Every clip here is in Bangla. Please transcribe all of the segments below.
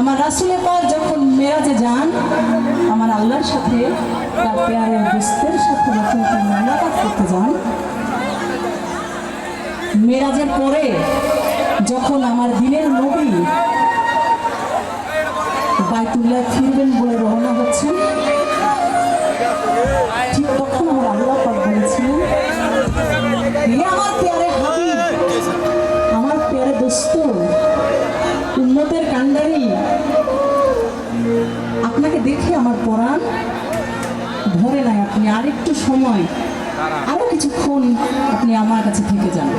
আমার রাসুলে পাক যখন মেরাজে যান, আমার আল্লাহর সাথে, তার সাথে যখন তিনি করতে যান, মেরাজের পরে যখন আমার দিনের নবী পরাণ ভরে নাই আপনি। আরেকটু সময় আরও কিছুক্ষণ আপনি আমার কাছে থেকে যান।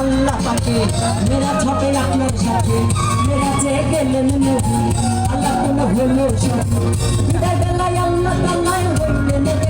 আল্লাহ পাকে মেরা ছপে আপনার সাথে মেরা যে গেলেন নবী। revolution. Didadala yung natalayang way na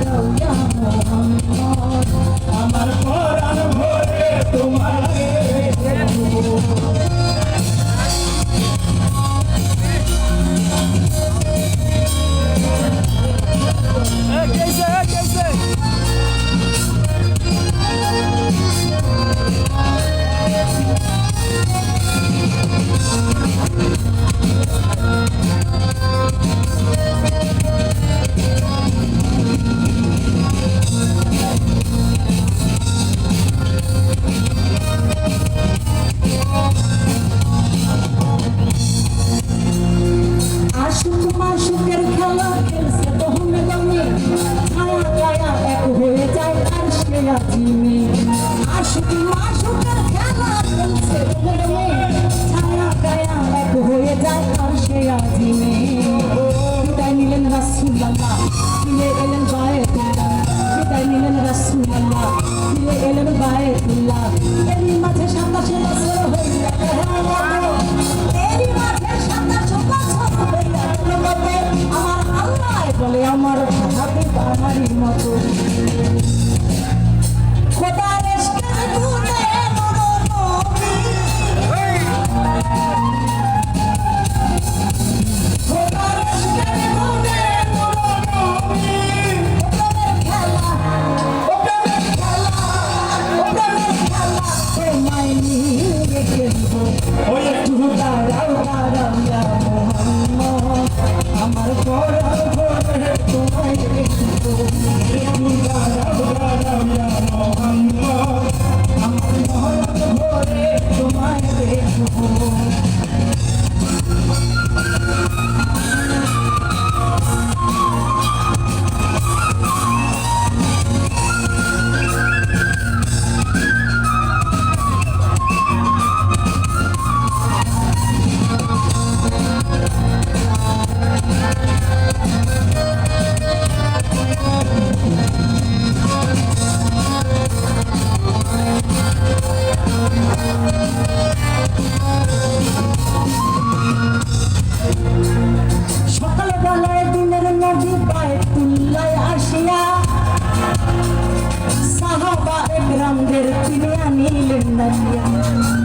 একরামদের তিনি আনিলেন দাঁড়িয়া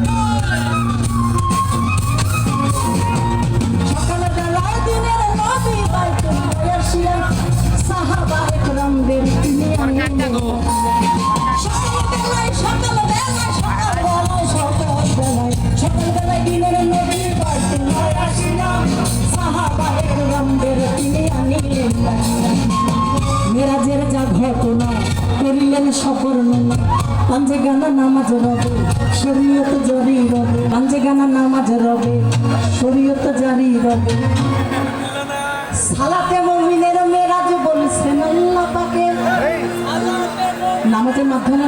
শরীয়ত জারি রবে, পাঞ্জে গানা নামাজ রবে, শরীয়ত জারি রবে। সালাতে মমিনের মেরাজ বলছেন আল্লাহ পাকে। নামাজের মাধ্যমে